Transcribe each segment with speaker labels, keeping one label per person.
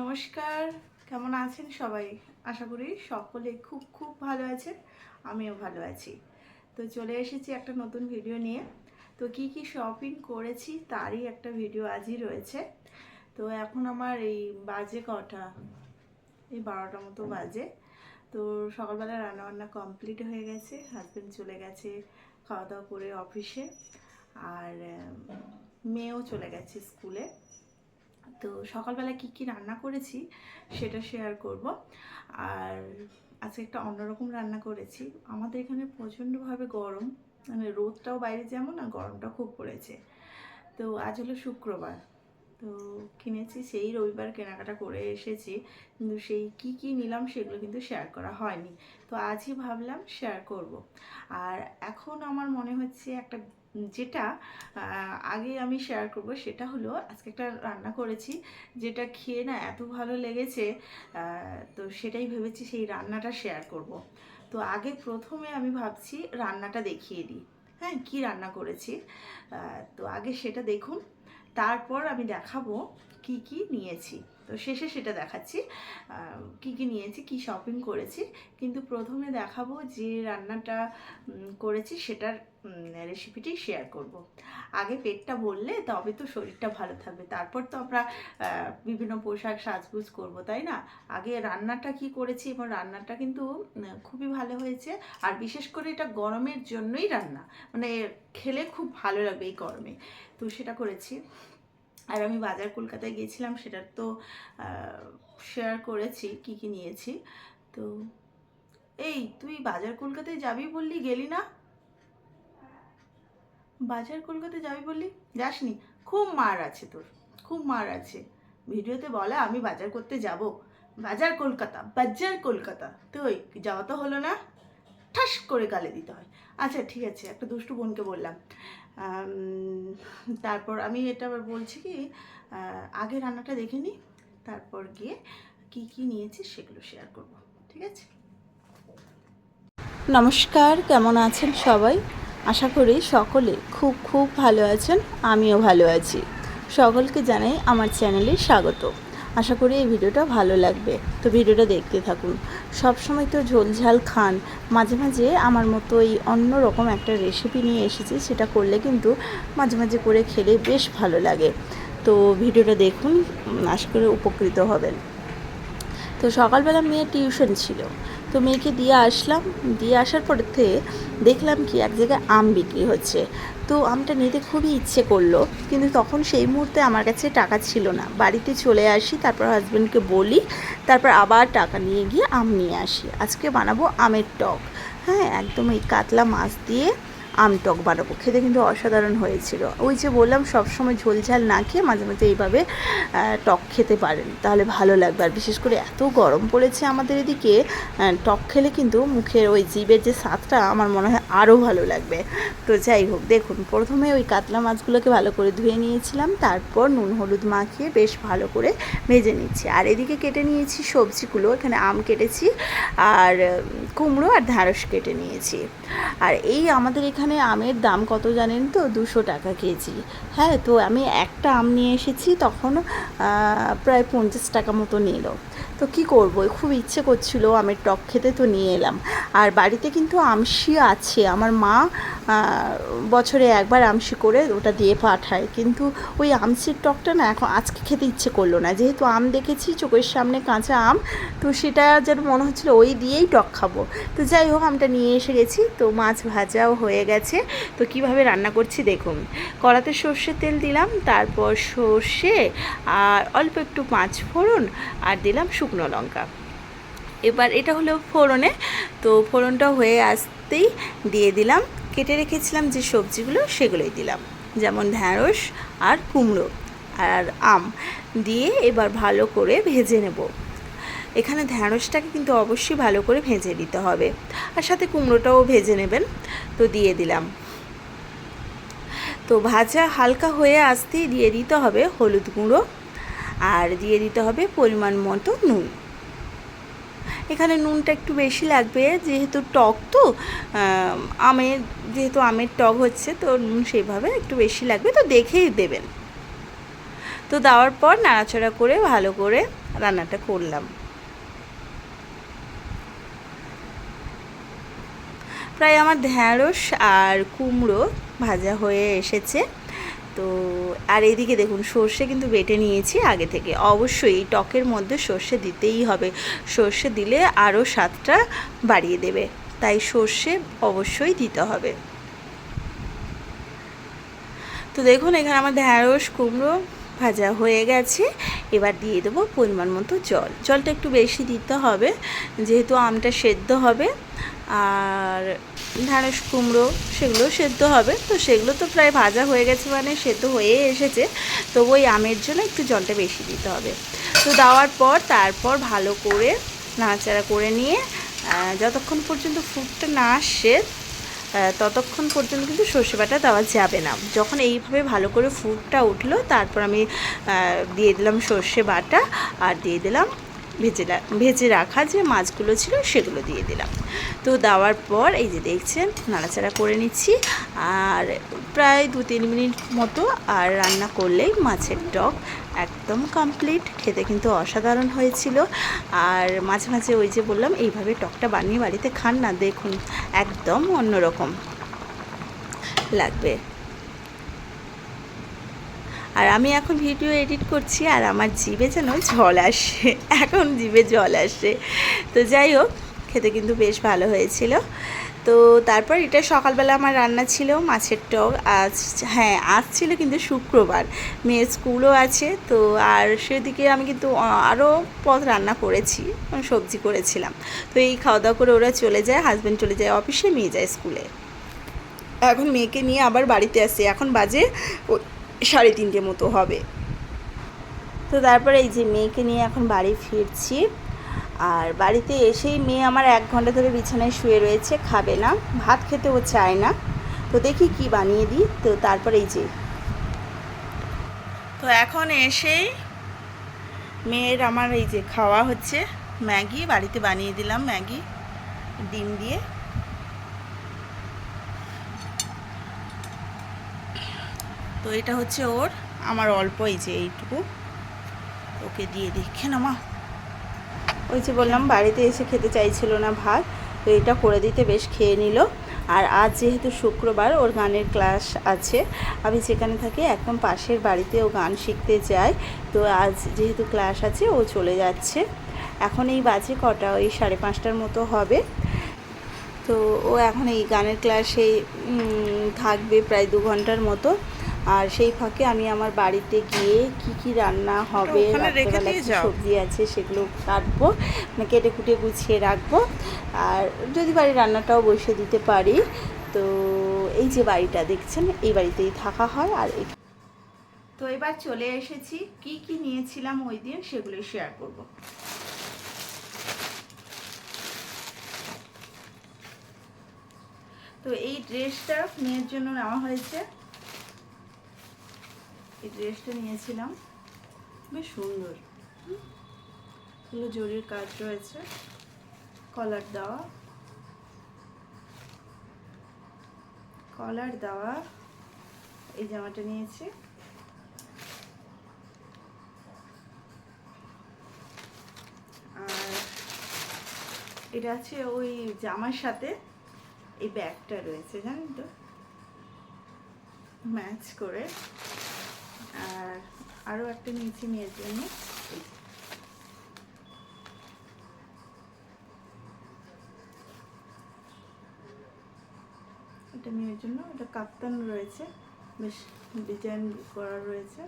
Speaker 1: নমস্কার, কেমন আছেন সবাই? আশা করি সকলে খুব খুব ভালো আছেন, আমিও ভালো আছি। তো চলে এসেছি একটা নতুন ভিডিও নিয়ে। তো কি কি শপিং করেছি তারই একটা ভিডিও আজই রয়েছে। তো এখন আমার এই বাজে কটা, এই বারোটা মতো বাজে। তো সকালবেলা রান্নাবান্না কমপ্লিট হয়ে গেছে হাজব্যান্ড চলে গেছে খাওয়া দাওয়া করে অফিসে আর মেয়েও চলে গেছে স্কুলে তো সকালবেলা কি কি রান্না করেছি সেটা শেয়ার করব। আর আজকে একটা অন্যরকম রান্না করেছি। আমাদের এখানে প্রচণ্ডভাবে গরম। মানে রোদটাও বাইরে যেমন, আর গরমটা খুব পড়েছে। তো আজ হলো শুক্রবার। তো কিনেছি, সেই রবিবার কেনাকাটা করে এসেছি। কিন্তু সেই কি কি নিলাম সেগুলো কিন্তু শেয়ার করা হয়নি। তো আজই ভাবলাম শেয়ার করব। আর এখন আমার মনে হচ্ছে একটা, যেটা আগে আমি শেয়ার করব সেটা হলো, আজকে একটা রান্না করেছি, যেটা খেয়ে না এত ভালো লেগেছে তো সেটাই ভেবেছি সেই রান্নাটা শেয়ার করব। তো আগে প্রথমে আমি ভাবছি রান্নাটা দেখিয়ে দিই। হ্যাঁ কি রান্না করেছি? তো আগে সেটা দেখুন। তারপর আমি দেখাবো কি কি নিয়েছি। তো শেষে সেটা দেখাচ্ছি কি কি নিয়েছি, কি শপিং করেছি। কিন্তু প্রথমে দেখাবো যে রান্নাটা করেছি সেটার রেসিপিটি শেয়ার করব। আগে পেটটা বললে তবে তো শরীরটা ভালো থাকবে। তারপর তো আমরা বিভিন্ন পোশাক সাজগুজ করব, তাই না? আগে রান্নাটা কি করেছি এবং রান্নাটা কিন্তু খুবই ভালো হয়েছে। আর বিশেষ করে এটা গরমের জন্যই রান্না। মানে খেলে খুব ভালো লাগবে এই গরমে। তো সেটা করেছি। আর আমি বাজার কলকাতায় গিয়েছিলাম, সেটার তো শেয়ার করেছি, কি কি নিয়েছি। তো এই, তুই বাজার কলকাতায় যাবি বললি, গেলি না? বাজার কলকাতায় যাবি বললি? যাসনি? খুব মার আছে তোর, খুব মার আছে। ভিডিওতে বলা, আমি বাজার করতে যাব। বাজার কলকাতা বাজার কলকাতা। তো ওই যাওয়া তো হলো না। ঠাস করে গালে দিতে হয়। আচ্ছা ঠিক আছে, একটা দুষ্টু বোনকে বললাম। তারপর আমি এটা আবার বলছি কি আগে রান্নাটা দেখে নিই তারপর গিয়ে কি কি নিয়েছি সেগুলো শেয়ার করব, ঠিক আছে? নমস্কার, কেমন আছেন সবাই? আশা করি সকলে খুব খুব ভালো আছেন, আমিও ভালো আছি। সকলকে জানাই আমার চ্যানেলে স্বাগত। আশা করি এই ভিডিওটা ভালো লাগবে। তো ভিডিওটা দেখতে থাকুন। সব সময় তো ঝোলঝাল খান। মাঝে মাঝে আমার মতো এই অন্য রকম একটা রেসিপি নিয়ে এসেছি, সেটা করলে কিন্তু মাঝে মাঝে করে খেলে বেশ ভালো লাগে। তো ভিডিওটা দেখুন আশা করি উপকৃত হবেন। তো সকালবেলা মেয়ে টিউশন ছিল। তো মেয়েকে দিয়ে আসলাম। দিয়ে আসার পর দেখলাম কি, এক জায়গায় আম বিক্রি হচ্ছে। তো আমটা নিতে খুবই ইচ্ছে করল, কিন্তু তখন সেই মুহূর্তে আমার কাছে টাকা ছিল না। বাড়িতে চলে আসি, তারপর হাজব্যান্ডকে বলি, তারপর আবার টাকা নিয়ে গিয়ে আম নিয়ে আসি। আজকে বানাবো আমের টক। হ্যাঁ একদম এই কাতলা মাছ দিয়ে আম টক বানাবো। খেতে কিন্তু অসাধারণ হয়েছিল। ওই যে বললাম, সবসময় ঝোল ঝাল না খেয়ে মাঝে মাঝে এইভাবে টক খেতে পারেন। তাহলে ভালো লাগবে। আর বিশেষ করে এত গরম পড়েছে আমাদের এদিকে টক খেলে কিন্তু মুখের ওই জিভের যে স্বাদটা আমার মনে হয় আরও ভালো লাগবে। তো যাই হোক, দেখুন, প্রথমে ওই কাতলা মাছগুলোকে ভালো করে ধুয়ে নিয়েছিলাম, তারপর নুন হলুদ মাখিয়ে বেশ ভালো করে ভেজে নিচ্ছি। আর এদিকে কেটে নিয়েছি সবজিগুলো, এখানে আম কেটেছি আর কুমড়ো আর ঢ্যাঁড়স কেটে নিয়েছি। আর এই আমাদের এখানে আমের দাম কত জানেন তো? দুশো টাকা কেজি। হ্যাঁ তো আমি একটা আম নিয়ে এসেছি, তখন প্রায় পঞ্চাশ টাকা মতো নিল। তো কি করব? খুব ইচ্ছে করছিল আমের টক খেতে, তো নিয়ে এলাম। আর বাড়িতে কিন্তু আমশি আছে। আমার মা বছরে একবার আমশি করে ওটা দিয়ে পাঠায়। কিন্তু ওই আমশির টকটা না এখন আজকে খেতে ইচ্ছে করল না। যেহেতু আম দেখেছি, চোখের সামনে কাঁচা আম, তো সেটা যেন মনে হচ্ছিল ওই দিয়েই টক খাব। তো যাই হোক, আমটা নিয়ে এসে গেছি। তো মাছ ভাজাও হয়ে গেছে। তো কীভাবে রান্না করছি দেখুন। কড়াতে সর্ষের তেল দিলাম, তারপর সর্ষে আর অল্প একটু পাঁচ ফোড়ন আর দিলাম শুকনো লঙ্কা। এবার এটা হলো ফোড়নে। তো ফোড়নটা হয়ে আসতেই দিয়ে দিলাম। কেটে রেখেছিলাম যে সবজিগুলো সেগুলোই দিলাম। যেমন ঢ্যাঁড়স আর কুমড়ো আর আম দিয়ে এবার ভালো করে ভেজে নেব। এখানে ঢ্যাঁড়সটাকে কিন্তু অবশ্যই ভালো করে ভেজে দিতে হবে। আর সাথে কুমড়োটাও ভেজে নেবেন। তো দিয়ে দিলাম। তো ভাজা হালকা হয়ে আসতেই দিয়ে দিতে হবে হলুদ গুঁড়ো। আর দিয়ে দিতে হবে পরিমাণ মতো নুন। এখানে নুনটা একটু বেশি লাগবে, যেহেতু টক তো আমের, যেহেতু আমের টক হচ্ছে, তো নুন সেইভাবে একটু বেশি লাগবে, তো দেখেই দেবেন। তো দেওয়ার পর নাড়াচাড়া করে ভালো করে রান্নাটা করলাম। প্রায় আমার ঢ্যাঁড়স আর কুমড়ো ভাজা হয়ে এসেছে। তো, আর এদিকে দেখুন, সর্ষে কিন্তু বেটে নিয়েছি আগে থেকে। অবশ্যই এই টকের মধ্যে সর্ষে দিতেই হবে। সর্ষে দিলে আরও স্বাদটা বাড়িয়ে দেবে। তাই সর্ষে অবশ্যই দিতে হবে। তো দেখুন, এখানে আমার ঢ্যাঁড়স কুমড়ো ভাজা হয়ে গেছে। এবার দিয়ে দেবো পরিমাণ মতো জল। জলটা একটু বেশি দিতে হবে, যেহেতু আমটা সেদ্ধ হবে। আর ঢ্যাঁড়স কুমড়ো সেগুলো সেদ্ধ হবে। তো সেগুলো তো প্রায় ভাজা হয়ে গেছে মানে সেদ্ধ হয়ে এসেছে। তবু ওই আমের জন্য একটু জলটা বেশি দিতে হবে। তো দেওয়ার পর তারপর ভালো করে নাড়াচাড়া করে নিয়ে যতক্ষণ পর্যন্ত ফুটটা না আসছে ততক্ষণ পর্যন্ত কিন্তু সর্ষে বাটা দেওয়া যাবে না। যখন এইভাবে ভালো করে ফুটটা উঠল, তারপর আমি দিয়ে দিলাম সর্ষে বাটা আর দিয়ে দিলাম ভেজে ভেজে রাখা যে মাছগুলো ছিল সেগুলো দিয়ে দিলাম। তো দেওয়ার পর এই যে দেখছেন, নাড়াচাড়া করে নিচ্ছি। আর প্রায় দু তিন মিনিট মতো আর রান্না করলেই মাছের টক একদম কমপ্লিট খেতে কিন্তু অসাধারণ হয়েছিল। আর মাঝে মাঝে ওই যে বললাম, এইভাবে টকটা বানিয়ে বাড়িতে খান না, দেখুন, একদম অন্যরকম লাগবে। আর আমি এখন ভিডিও এডিট করছি আর আমার জিভে যেন জল আসে। এখন জিভে জল আসে। তো যাই হোক, খেতে কিন্তু বেশ ভালো হয়েছিল। তো তারপর এটা সকালবেলা আমার রান্না ছিল মাছের টক। আজ হ্যাঁ আজ ছিল কিন্তু শুক্রবার। মেয়ের স্কুলও আছে, তো আর সেদিকে আমি কিন্তু আরও পদ রান্না করেছি, সবজি করেছিলাম। তো এই খাওয়া দাওয়া করে ওরা চলে যায় হাজব্যান্ড চলে যায় অফিসে, মেয়ে যায় স্কুলে। এখন মেয়েকে নিয়ে আবার বাড়িতে আসে। এখন বাজে সাড়ে তিনটে মতো হবে। তো তারপরে এই যে মেয়েকে নিয়ে এখন বাড়ি ফিরছি। আর বাড়িতে এসেই মেয়ে আমার এক ঘণ্টা ধরে বিছানায় শুয়ে রয়েছে, খাবে না, ভাত খেতে ও চায় না। তো দেখি কি বানিয়ে দিই। তো তারপরে এই যে। তো এখন এসেই মেয়ের আমার এই যে খাওয়া হচ্ছে, ম্যাগি, বাড়িতে বানিয়ে দিলাম ম্যাগি, ডিম দিয়ে। তো এটা হচ্ছে ওর, আমার অল্প এই যে এইটুকু। ওকে দিয়ে দেখে না মা। ওই যে বললাম, বাড়িতে এসে খেতে চাইছিল না ভাত, তো এটা করে দিতে বেশ খেয়ে নিল। আর আজ যেহেতু শুক্রবার, ওর গানের ক্লাস আছে। আমি যেখানে থাকি, একদম পাশের বাড়িতে ও গান শিখতে যায়। তো আজ যেহেতু ক্লাস আছে, ও চলে যাচ্ছে। এখন এই বাজে কটা, ওই সাড়ে পাঁচটার মতো হবে। তো ও এখন এই গানের ক্লাসে থাকবে প্রায় দু ঘণ্টার মতো। আর সেই ফাঁকে আমি আমার বাড়িতে গিয়ে কি কি রান্না হবে রাত্রেবেলা কি সবজি আছে সেগুলো কাটবো মানে কেটে কুটে গুছিয়ে রাখব। আর যদি বাড়ি রান্নাটাও বসে দিতে পারি তো এই যে বাড়িটা দেখছেন এই বাড়িতেই থাকা হয়। আর তো এবার চলে এসেছি কি কি নিয়েছিলাম ওই দিন সেগুলোই শেয়ার করব। তো এই ড্রেসটা মেয়ের জন্য নেওয়া হয়েছে। এই ড্রেসটা নিয়েছিলাম। বেশ সুন্দর। এগুলো জরির কাজ রয়েছে। কলার দেওয়া। কলার দেওয়া। এই জামাটা নিয়েছি। আর এটা আছে ওই জামার সাথে এই ব্যাগটা রয়েছে, জানেন তো? ম্যাচ করে। আর আরও একটা নিয়েছি মেয়ের জন্য। এটা মেয়ের জন্য, এটা কাপ্তান রয়েছে। বেশ ডিজাইন করা রয়েছে।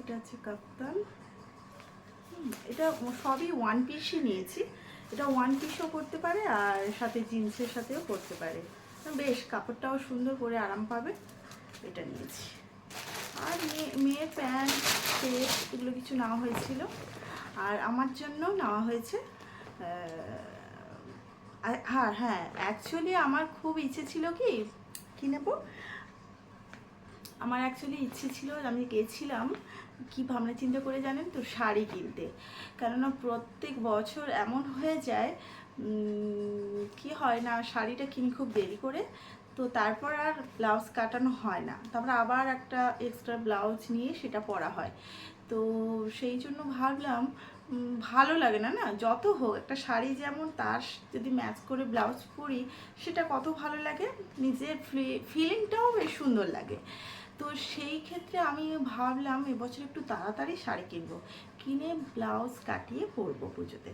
Speaker 1: এটা হচ্ছে কাপ্তান। এটা সবই ওয়ান পিসই নিয়েছি। এটা ওয়ান পিসও করতে পারে আর সাথে জিন্সের সাথেও করতে পারে। বেশ, কাপড়টাও সুন্দর করে আরাম পাবে। এটা নিয়েছি। আর মেয়ে, মেয়ের প্যান্ট সেট এগুলো কিছু নেওয়া হয়েছিল। আর আমার জন্য নেওয়া হয়েছে হ্যাঁ হ্যাঁ অ্যাকচুয়ালি আমার খুব ইচ্ছে ছিল কি, কী নেব? আমার অ্যাকচুয়ালি ইচ্ছে ছিল আমি গেছিলাম কি ভাবনা চিন্তা করে জানেন তো? শাড়ি কিনতে। কেননা প্রত্যেক বছর এমন হয়ে যায় কি হয় না, শাড়িটা কিনি খুব দেরি করে, তো তারপর আর ব্লাউজ কাটানো হয় না। তারপর আবার একটা এক্সট্রা ব্লাউজ নিয়ে সেটা পরা হয়। তো সেই জন্য ভাবলাম ভালো লাগে না না? যত হোক, একটা শাড়ি যেমন তার যদি ম্যাচ করে ব্লাউজ পরি, সেটা কত ভালো লাগে? নিজের ফিলিংটাও বেশ সুন্দর লাগে। তো সেই ক্ষেত্রে আমি ভাবলাম এবছর একটু তাড়াতাড়ি শাড়ি কিনবো। কিনে ব্লাউজ কাটিয়ে পরবো পুজোতে।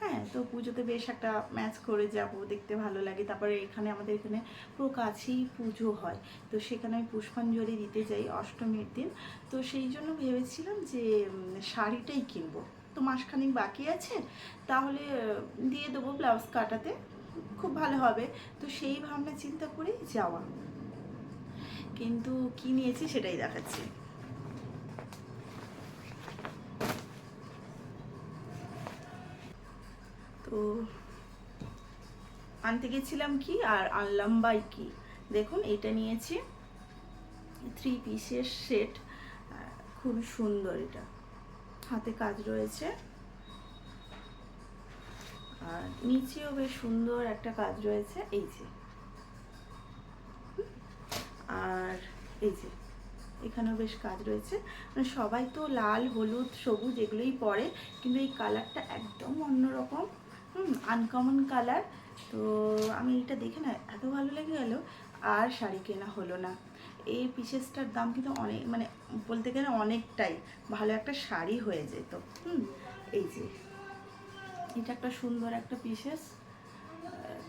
Speaker 1: হ্যাঁ তো পুজোতে বেশ একটা ম্যাচ করে যাব, দেখতে ভালো লাগে। তারপরে এখানে আমাদের এখানে পুরো কাছেই পুজো হয়। তো সেখানে আমি পুষ্পাঞ্জলি দিতে যাই অষ্টমীর দিন। তো সেই জন্য ভেবেছিলাম যে শাড়িটাই কিনবো। তো মাসখানিক বাকি আছে, তাহলে, দিয়ে দেবো ব্লাউজ কাটাতে। খুব ভালো হবে। তো সেই ভাবনা চিন্তা করেই যাওয়া। কিন্তু কি নিয়েছি সেটাই দেখাচ্ছি। তো আনতে গেছিলাম কি আর আনলাম বাই কি? দেখুন এটা নিয়েছি। থ্রি পিসের সেট খুব সুন্দর এটা। হাতে কাজ রয়েছে। আর নিচেও বেশ সুন্দর একটা কাজ রয়েছে। এই যে হুম, আর এই যে, এখানেও বেশ কাজ রয়েছে। মানে সবাই তো লাল, হলুদ, সবুজ এগুলোই পরে, কিন্তু এই কালারটা একদম অন্যরকম হুম আনকমন কালার তো আমি এটা দেখে না, এত ভালো লেগে গেল, আর শাড়ি কেনা হলো না। এই পিসেসটার দাম কিন্তু অনেক মানে বলতে গেলে অনেকটাই। ভালো একটা শাড়ি হয়ে যেত। হুম, এই যে, এটা একটা সুন্দর একটা পিসেস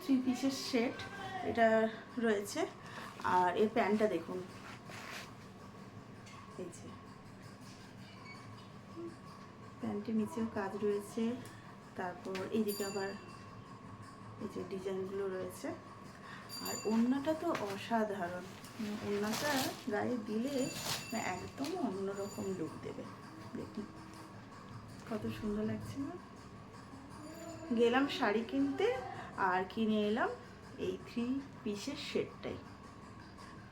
Speaker 1: থ্রি পিসের সেট এটা রয়েছে। আর এর প্যান্টটা দেখুন। যে প্যান্টের নিচেও কাজ রয়েছে, তারপর এইদিকে আবার এই যে ডিজাইনগুলো রয়েছে। আর ওড়নাটা তো অসাধারণ মানে ওড়নাটা গায়ে দিলে একদম অন্যরকম লুক দেবে। দেখুন কত সুন্দর লাগছে না? গেলাম শাড়ি কিনতে আর কিনে এলাম এই থ্রি পিসের সেটটাই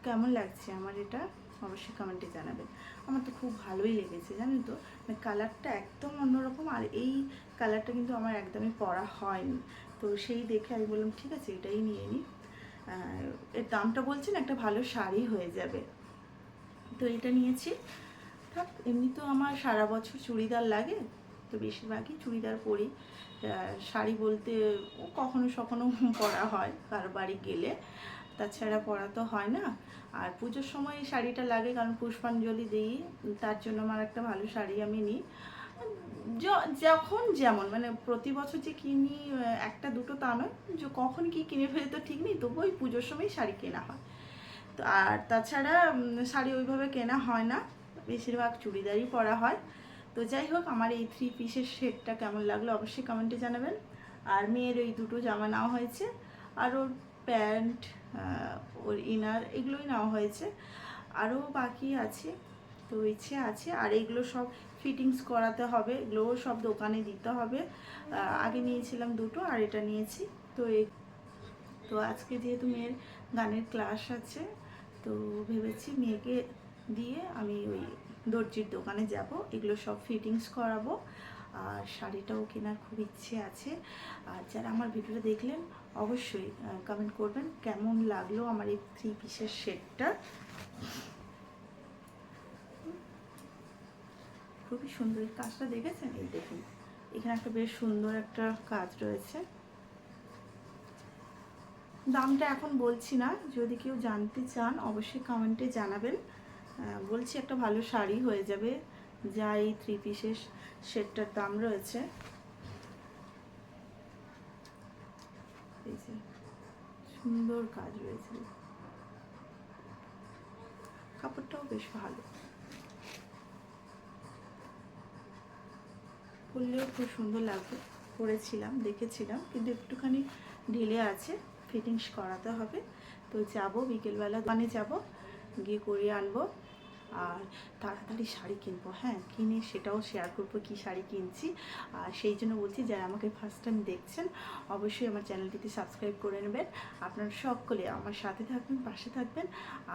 Speaker 1: কেমন লাগছে আমার এটা? অবশ্যই কমেন্টে জানাবেন। আমার তো খুব ভালোই লেগেছে, জানেন তো? মানে কালারটা একদম অন্যরকম, আর এই কালারটা কিন্তু আমার একদমই পরা হয়নি। তো সেই দেখে আমি বললাম, ঠিক আছে, এটাই নিয়ে নিই এর দামটা বলছেন, একটা ভালো শাড়ি হয়ে যাবে। তো এটা নিয়েছি। থাক, এমনি তো আমার সারা বছর চুড়িদার লাগে, তো বেশিরভাগই চুড়িদার পরি। শাড়ি বলতে কখনো সখনো পরা হয়, কারও বাড়ি গেলে। তাছাড়া পরা তো হয় না। আর পুজোর সময় এই শাড়িটা লাগে, কারণ পুষ্পাঞ্জলি দিই, তার জন্য আমার একটা ভালো শাড়ি আমি নিই। যখন যেমন মানে প্রতি বছর যে কিনি একটা দুটো তা নয়, যে কখন কি কিনে ফেলি তো ঠিক নেই তবু ওই পুজোর সময় শাড়ি কেনা হয়। তো আর তাছাড়া শাড়ি ওইভাবে কেনা হয় না, বেশিরভাগ চুড়িদারই পরা হয়। তো যাই হোক, আমার এই থ্রি পিসের সেটটা কেমন লাগল অবশ্যই কমেন্টে জানাবেন। আর মেয়ের ওই দুটো জামা নেওয়া হয়েছে। আর ওর প্যান্ট ওর ইনার, এগুলোই নেওয়া হয়েছে। আরও বাকি আছে, তো ইচ্ছে আছে। আর এগুলো সব ফিটিংস করাতে হবে এগুলোও সব দোকানে দিতে হবে। আগে নিয়েছিলাম দুটো, আর এটা নিয়েছি। তো তো আজকে যেহেতু মেয়ের গানের ক্লাস আছে, তো ভেবেছি মেয়েকে দিয়ে আমি ওই দর্জির দোকানে যাব, এগুলো সব ফিটিংস করাবো। আর শাড়িটাও কেনার খুব ইচ্ছে আছে। আর যারা আমার ভিডিওটা দেখলেন, অবশ্যই কমেন্ট করবেন কেমন লাগল আমার এই থ্রি পিসের সেটটা। খুবই সুন্দর কাজটা দেখেছেন? এই দেখুন, এখানে একটা বেশ সুন্দর একটা কাজ রয়েছে। দামটা এখন বলছি না, যদি কেউ জানতে চান, অবশ্যই কমেন্টে জানাবেন। বলছি একটা ভালো শাড়ি হয়ে যাবে। যা এই থ্রি পিসের সেটটার দাম রয়েছে। সুন্দর কাজ রয়েছে। কাপড়টাও বেশ ভালো। পরলেও খুব সুন্দর লাগবে পরেছিলাম, দেখেছিলাম, কিন্তু একটুখানি ঢিলে আছে। ফিটিংস করাতে হবে। তো যাব বিকেলবেলা। দোকানে যাব, গিয়ে করিয়ে আনব। আর তাড়াতাড়ি শাড়ি কিনবো হ্যাঁ কিনে সেটাও শেয়ার করব কি শাড়ি কিনছি। আর সেই জন্য বলছি, যারা আমাকে ফার্স্ট টাইম দেখছেন, অবশ্যই আমার চ্যানেলটিতে সাবস্ক্রাইব করে নেবেন। আপনারা সকলে আমার সাথে থাকবেন, পাশে থাকবেন,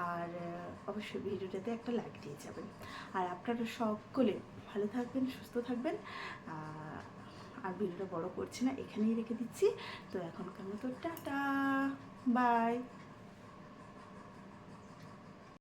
Speaker 1: আর অবশ্যই ভিডিওটাতে একটা লাইক দিয়ে যাবেন। আর আপনারা সকলে ভালো থাকবেন, সুস্থ থাকবেন। আর ভিডিওটা বড় করছি না, এখানেই রেখে দিচ্ছি। তো এখনকার মতো টাটা বাই